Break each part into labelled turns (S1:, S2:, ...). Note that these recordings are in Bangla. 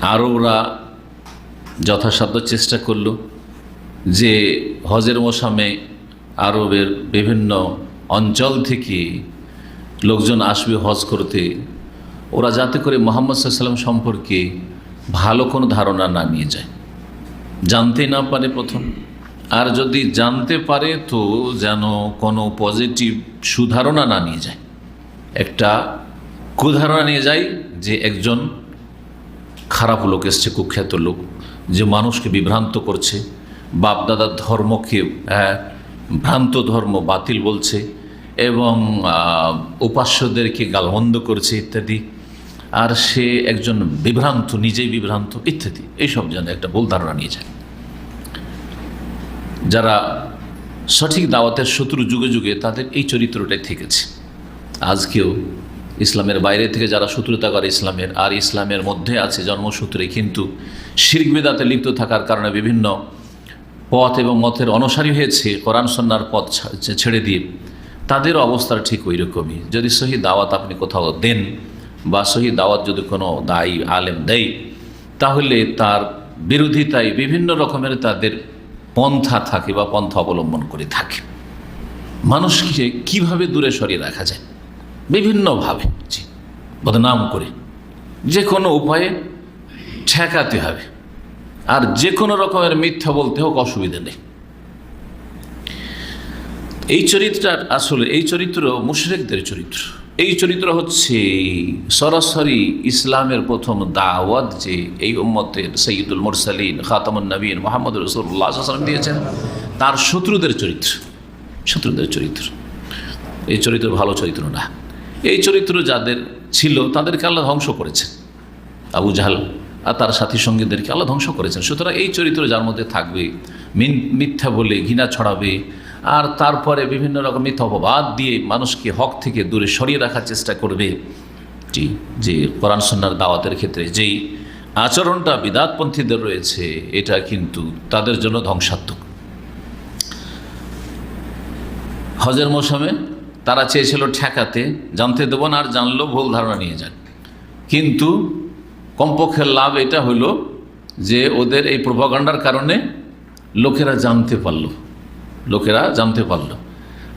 S1: আরবরা যথাসাধ্য চেষ্টা করল যে হজের মৌসামে আরবের বিভিন্ন অঞ্চল থেকে লোকজন আসবে হজ করতে। ওরা যাতে করে মোহাম্মদ সাল্লাম সম্পর্কে ভালো কোনো ধারণা না নিয়ে যায়। জানতে না পারে প্রথম। আর যদি জানতে পারে তো যেন কোনো পজিটিভ সুধারণা না নিয়ে যায়। একটা কুধারণা নিয়ে যায় যে একজন খারাপ লোক এসছে কুখ্যাত লোক যে মানুষকে বিভ্রান্ত করছে। বাপদাদার ধর্মকে হ্যাঁ, ভ্রান্ত ধর্ম বাতিল বলছে এবং উপাস্যদেরকে গালমন্দ করছে ইত্যাদি। আর সে একজন বিভ্রান্ত নিজেই বিভ্রান্ত ইত্যাদি। এইসব যেন একটা ভুল ধারণা নিয়ে যায়। যারা সঠিক দাওয়াতের শত্রু যুগে যুগে তাদের এই চরিত্রটাই থেকেছে। আজকেও ইসলামের বাইরে থেকে যারা শত্রুতা করে ইসলামের, আর ইসলামের মধ্যে আছে জন্মসূত্রে কিন্তু শির্ক বেদাতে লিপ্ত থাকার কারণে বিভিন্ন পথ এবং মতের অনুসারী হয়েছে, কোরআন সন্ন্যার পথ ছেড়ে দিয়ে। তাদের অবস্থা ঠিক ওই রকমই যদি সহি দাওয়াত আপনি কোথাও দেন বা সহি দাওয়াত যদি কোনো দায়ী আলেম দেয়, তাহলে তার বিরোধিতায় বিভিন্ন রকমের তাদের পন্থা থাকে বা পন্থা অবলম্বন করে থাকে। মানুষকে কীভাবে দূরে সরিয়ে রাখা যায়? বিভিন্নভাবে বদনাম করে। যে কোনো উপায়ে ঠেকাতে হবে। আর যে কোনো রকমের মিথ্যা বলতে হোক, অসুবিধা নেই। এই চরিত্রটার আসলে, এই চরিত্র মুশরেকদের চরিত্র। এই চরিত্র হচ্ছে সরাসরি ইসলামের প্রথম দাওয়াত যে এই উম্মতের সঈদুল মুরসালিন, খাতামুন নবীন মোহাম্মদ রসুল্লাহ সাল্লাম দিয়েছেন। তার শত্রুদের চরিত্র শত্রুদের চরিত্র। এই চরিত্র ভালো চরিত্র না। এই চরিত্র যাদের ছিল, তাদেরকে আল্লাহ ধ্বংস করেছেন আবু জাহাল আর তার সাথী সঙ্গীদেরকে আল্লাহ ধ্বংস করেছেন। সুতরাং এই চরিত্র যার মধ্যে থাকবে, মিন, মিথ্যা বলে ঘৃণা ছড়াবে, আর তারপরে বিভিন্ন রকম মিথ্যা অপবাদ দিয়ে মানুষকে হক থেকে দূরে সরিয়ে রাখার চেষ্টা করবে। জি, যে কোরআন সন্ন্যার দাওয়াতের ক্ষেত্রে যেই আচরণটা বিদাতপন্থীদের রয়েছে, এটা কিন্তু তাদের জন্য ধ্বংসাত্মক। হজের মৌসুমে তারা চেয়েছিল ঠেকাতে, জানতে দেবো না আর জানলেও ভুল ধারণা নিয়ে যান কিন্তু কমপক্ষে লাভ এটা হলো যে ওদের এই প্রভাকাণ্ডার কারণে লোকেরা জানতে পারল। লোকেরা জানতে পারল।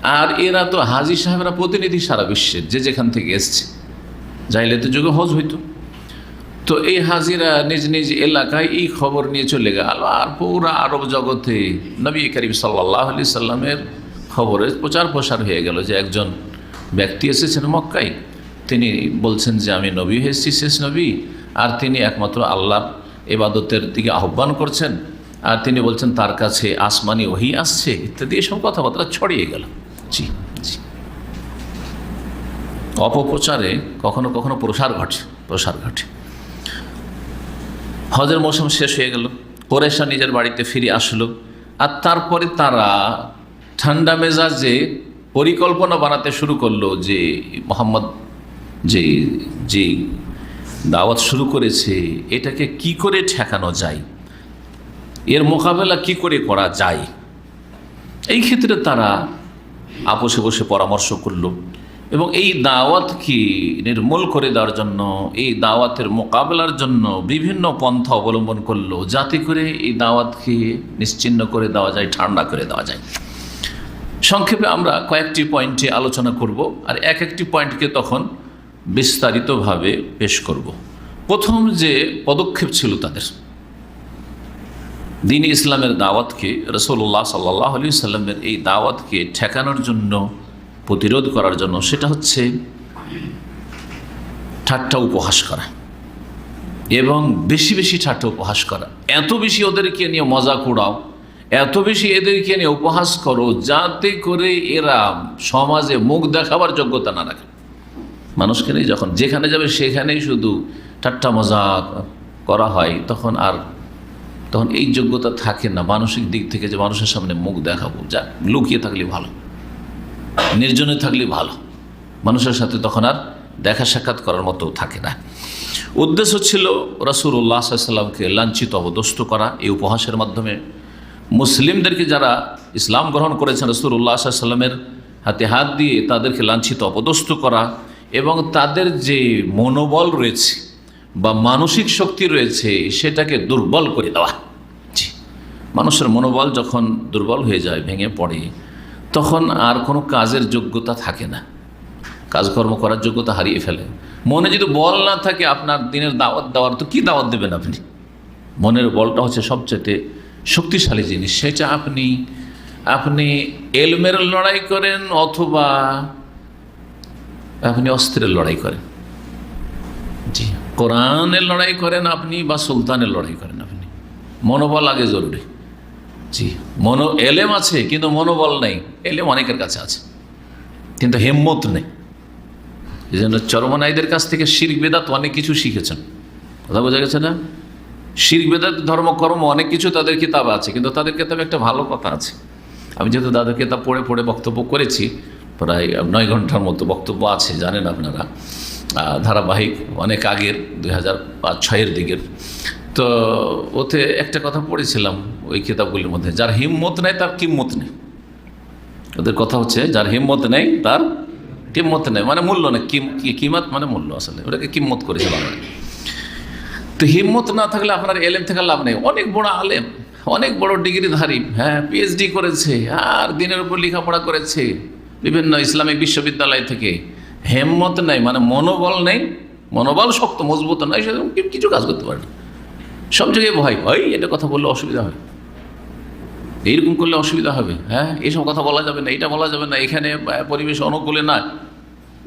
S1: আর এরা তো হাজি সাহেবরা প্রতিনিধি সারা বিশ্বের, যে যেখান থেকে এসছে। যাইলে তো যুগে হজ হইতো। তো এই হাজিরা নিজ নিজ এলাকায় এই খবর নিয়ে চলে গেল। আর পুরা আরব জগতে নবী করিম সাল্লাহ আলি সাল্লামের খবরে প্রচার প্রসার হয়ে গেল যে একজন ব্যক্তি এসেছেন মক্কায়। তিনি বলছেন যে, আমি নবী হয়েছি শেষ নবী। আর তিনি একমাত্র আল্লাহর এবাদতের দিকে আহ্বান করছেন। আর তিনি বলছেন, তার কাছে আসমানি ওহি আসছে, ইত্যাদি এসব কথাবার্তা ছড়িয়ে গেল। জি জি। অপপ্রচারে কখনো কখনো প্রসার ঘটে প্রসার ঘটে। হজের মৌসুম শেষ হয়ে গেল। কোরেশা নিজের বাড়িতে ফিরে আসলো। আর তারপরে তারা ঠান্ডা মেজাজে পরিকল্পনা বানাতে শুরু করল যে মোহাম্মদ, যে যে দাওয়াত শুরু করেছে, এটাকে কি করে ঠেকানো যায়? এর মোকাবেলা কি করে করা যায়? এই ক্ষেত্রে তারা আপোষে বসে পরামর্শ করল এবং এই দাওয়াতকে নির্মূল করে দেওয়ার জন্য, এই দাওয়াতের মোকাবেলার জন্য বিভিন্ন পন্থা অবলম্বন করল যাতে করে এই দাওয়াতকে নিশ্চিন্ন করে দেওয়া যায়, ঠান্ডা করে দেওয়া যায়। সংক্ষেপে আমরা কয়েকটি পয়েন্টে আলোচনা করব আর এক একটি পয়েন্টকে তখন বিস্তারিতভাবে পেশ করব। প্রথম যে পদক্ষেপ ছিল তাদের। দিন ইসলামের দাওয়াতকে রসল্লাহ সাল্লাহ আলি সাল্লামের এই দাওয়াতকে ঠেকানোর জন্য, প্রতিরোধ করার জন্য সেটা হচ্ছে ঠাট্টা উপহাস করা এবং বেশি বেশি ঠাট্টা উপহাস করা। এত বেশি ওদেরকে নিয়ে মজা কুড়াও এত বেশি এদেরকে নিয়ে উপহাস করো, যাতে করে এরা সমাজে মুখ দেখাবার যোগ্যতা না রাখে। মানুষকে নিয়ে যখন যেখানে যাবে সেখানেই শুধু ঠাট্টা মজা করা হয়, তখন আর তখন এই যোগ্যতা থাকে না। মানসিক দিক থেকে যে মানুষের সামনে মুখ দেখাবো, যা লুকিয়ে থাকলে ভালো, নির্জনে থাকলে ভালো। মানুষের সাথে তখন আর দেখা সাক্ষাৎ করার মতো থাকে না। উদ্দেশ্য ছিল রসুল্লাহ সাল্লামকে লাঞ্ছিত অবদস্ত করা। এই উপহাসের মাধ্যমে মুসলিমদেরকে যারা ইসলাম গ্রহণ করেছেন রসুল্লাহ সাল্লামের হাতে হাত দিয়ে তাদেরকে লাঞ্ছিত, অপদস্থ করা এবং তাদের যে মনোবল রয়েছে বা মানসিক শক্তি রয়েছে সেটাকে দুর্বল করে দেওয়া। মানুষের মনোবল যখন দুর্বল হয়ে যায়, ভেঙে পড়ে, তখন আর কোনো কাজের যোগ্যতা থাকে না। কাজকর্ম করার যোগ্যতা হারিয়ে ফেলে। মনে যদি বল না থাকে আপনার দিনের দাওয়াত দেওয়ার, তো কী দাওয়াত দেবেন আপনি? মনের বলটা হচ্ছে সবচেয়ে শক্তিশালী জিনিস, সেটা আপনি আপনি এলমের লড়াই করেন অথবা আপনি অস্ত্রের লড়াই করেন। জি, কোরআনের লড়াই করেন আপনি বা সুলতানের লড়াই করেন আপনি। মনোবল আগে জরুরি। জি, মনো, এলেম আছে কিন্তু মনোবল নেই। এলেম অনেকের কাছে আছে, কিন্তু হেম্মত নেই। এই জন্য চরমনাইদের কাছ থেকে শির বেদাত অনেক কিছু শিখেছেন। কথা বোঝা গেছে না? শির্ক বেদাত ধর্মকর্ম অনেক কিছু তাদের কিতাব আছে, কিন্তু তাদের কিতাবে একটা ভালো কথা আছে। আমি যেহেতু তাদের কিতাব পড়ে পড়ে বক্তব্য করেছি, প্রায় নয় ঘণ্টার মতো বক্তব্য আছে, জানেন আপনারা। ধারাবাহিক, অনেক আগের, দুই হাজার পাঁচ ছয়ের দিকের। তো ওতে একটা কথা পড়েছিলাম ওই কিতাবগুলির মধ্যে, যার হিম্মত নেই, তার কিম্মত নেই। ওদের কথা হচ্ছে, যার হিম্মত নেই, তার কিম্মত নেই। মানে মূল্য নেই, কিম কিমত মানে মূল্য আসলে, ওটাকে কিম্মত করেছে বাংলায়। তো হিম্মত না থাকলে আপনার এলেম থেকে লাভ নেই। অনেক বড় আলেম, অনেক বড় ডিগ্রিধারী হ্যাঁ পিএইচডি করেছে, আর দিনের উপর লেখাপড়া করেছে বিভিন্ন ইসলামিক বিশ্ববিদ্যালয় থেকে। হেম্মত নেই মানে মনোবল নেই, মনোবল শক্ত, মজবুত নয় সেরকম কিছু কাজ করতে পারে না সব জায়গায় ভয় ভয় এটা কথা বললে অসুবিধা হয়। এইরকম করলে অসুবিধা হবে হ্যাঁ এইসব কথা বলা যাবে না এটা বলা যাবে না, এখানে পরিবেশ অনুকূলে না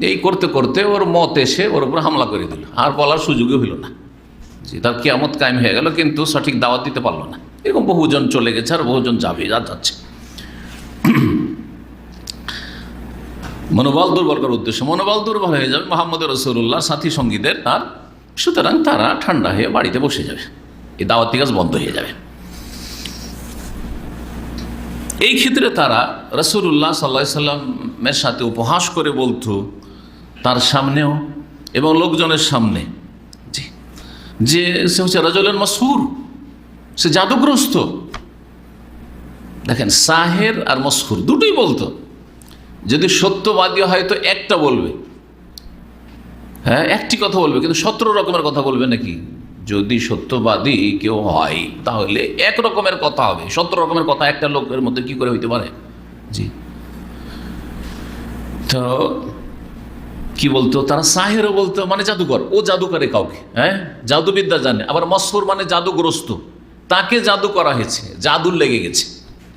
S1: এই করতে করতে ওর মত এসে ওর উপর হামলা করে দিল, আর বলার সুযোগই হইল না। জি তার কেয়ামত কায়েম হয়ে গেল, কিন্তু সঠিক দাওয়াত দিতে পারল না। এরকম বহুজন চলে গেছে আর বহুজন যাবে যা যাচ্ছে। মনোবল দুর্বল করার উদ্দেশ্য, মনোবল দুর্বল হয়ে যাবে মোহাম্মদ রসুল্লাহ সাথী সঙ্গীদের আর সুতরাং তারা ঠান্ডা হয়ে বাড়িতে বসে যাবে। এই দাওয়াতি কাজ বন্ধ হয়ে যাবে। এই ক্ষেত্রে তারা রসুল্লাহ সাল্লা সাল্লামের সাথে উপহাস করে বলতো, তার সামনেও এবং লোকজনের সামনে। যে সে হচ্ছে রাজলের মসহুর, সে জাদুগ্রস্ত। দেখেন, সাহের আর মসহুর দুটোই বলতো। যদি সত্যবাদী হয় তো একটা বলবে। হ্যাঁ একটি কথা বলবে, কিন্তু সতেরো রকমের কথা বলবে নাকি? যদি সত্যবাদী কেউ হয়, তাহলে এক রকমের কথা হবে। সতেরো রকমের কথা একটা লোকের মধ্যে কি করে হইতে পারে? জি। তো কি বলতো? তারা সাহেরও বলতো মানে জাদুকর। ও জাদু করে কাউকে হ্যাঁ? জাদুবিদ্যা জানে। আবার মসুর মানে জাদুগ্রস্ত। তাকে জাদু করা হয়েছে, জাদুর লেগে গেছে।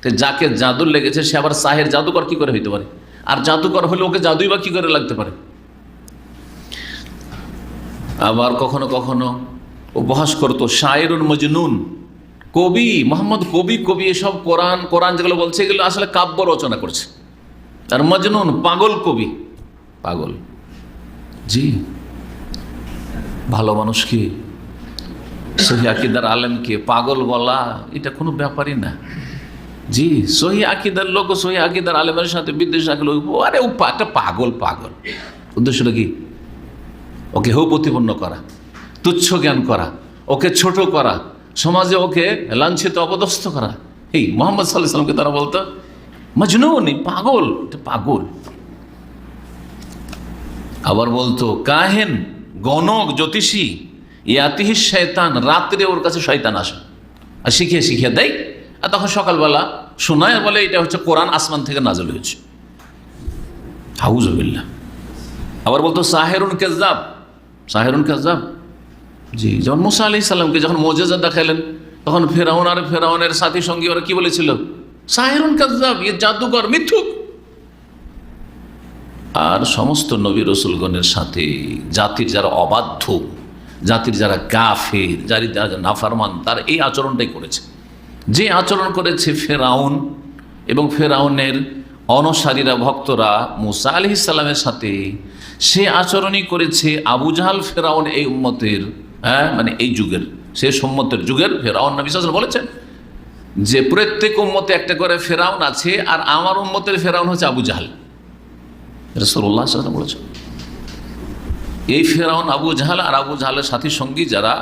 S1: তো যাকে জাদুর লেগেছে, সে আবার সাহের জাদুকর কি করে হইতে পারে? আর জাদুকর হলে ওকে জাদুই বা কি করে লাগতে পারে? আবার কখনো কখনো উপহাস করতো, শায়রুন মজনুন। কবি, মোহাম্মদ কবি কবি এসব কোরআন কোরআন যেগুলো বলছে, এগুলো আসলে কাব্য রচনা করছে। আর মজনুন, পাগল কবি। পাগল। জি। ভালো মানুষ কি? সহি আকিদার আলেমকে পাগল বলা, এটা কোনো ব্যাপারই না। জি, সহি আকিদার লোক সহি আকিদার আলেমের সাথে বিদ্বেষ রাখল আরে একটা পাগল পাগল। উদ্দেশ্যটা কি? ওকে হেউ প্রতিপন্ন করা, তুচ্ছ জ্ঞান করা, ওকে ছোট করা, সমাজে ওকে লাঞ্ছিত, অপদস্থ করা। এই মোহাম্মদ সাল্লাহ সাল্লামকে তারা বলতো মজনুনি পাগল, এটা পাগল। আবার বলতো, কাহেন, গণক, জ্যোতিষী, ইয়াতিহি শয়তান, রাত্রে ওর কাছে শয়তান আসে। আর শিখিয়ে শিখিয়ে দেয়। আর তখন সকালবেলা শোনায়, বলে এটা হচ্ছে কোরআন আসমান থেকে নাজল হয়েছে। হাউজবিল্লা আবার বলতো, সাহেরুন কেজাব সাহেরুন কেজাব জি যেমন মুসা আলি সাল্লামকে যখন মোজেজা দেখালেন তখন ফেরাউন আর ফেরাউনের সাথী সঙ্গী ওরা কি বলেছিল? সাহেরুন কাজাব ইয়ে জাদুকর মিথ্যুক। আর সমস্ত নবী রসুলগণের সাথে, জাতির যারা অবাধ্য, জাতির যারা গাফের যারি নাফারমান, তার এই আচরণটাই করেছে। যে আচরণ করেছে ফেরাউন এবং ফেরাউনের অনসারীরা, ভক্তরা, মুসা আলি ইসাল্লামের সাথে, সে আচরণই করেছে আবু জাহাল ফেরাউন এই উম্মতের হ্যাঁ মানে এই যুগের সে সম্মতের যুগের ফেরাউন নবী ওয়াসাল্লাম বলেছেন যে প্রত্যেক উম্মতে একটা করে ফেরাউন আছে, আর আমার উম্মতের ফেরাউন হচ্ছে আবু জাহাল। রসুল্লাহ সাল্লাম বলেছেন। এই ফেরাউন আবু জাহাল আর আবু জাহালের সাথী সঙ্গী যারা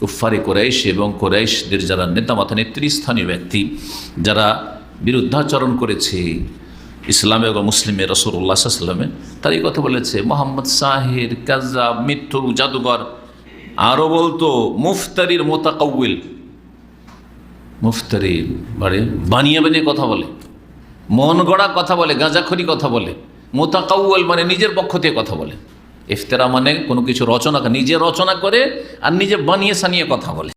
S1: কুফারি কোরাইশ এবং কোরাইশদের যারা নেতা মাথা নেতৃস্থানীয় ব্যক্তি, যারা বিরুদ্ধাচরণ করেছে ইসলামে এবং মুসলিমে রসুল্লাহ সাল্লামে তার এই কথা বলেছে, মোহাম্মদ সাহির কাজা মিথ্যু জাদুঘর আরও বলতো, মুফতারির মোতাকাউল মুফতারির মানে বানিয়ে বানিয়ে কথা বলে, মন গড়া কথা বলে, গাঁজাখড়ি কথা বলে। মোতাকাউল মানে নিজের পক্ষ থেকে কথা বলে। ইফতেরা মানে কোনো কিছু রচনা, নিজে রচনা করে আর নিজে বানিয়ে সানিয়ে কথা বলে।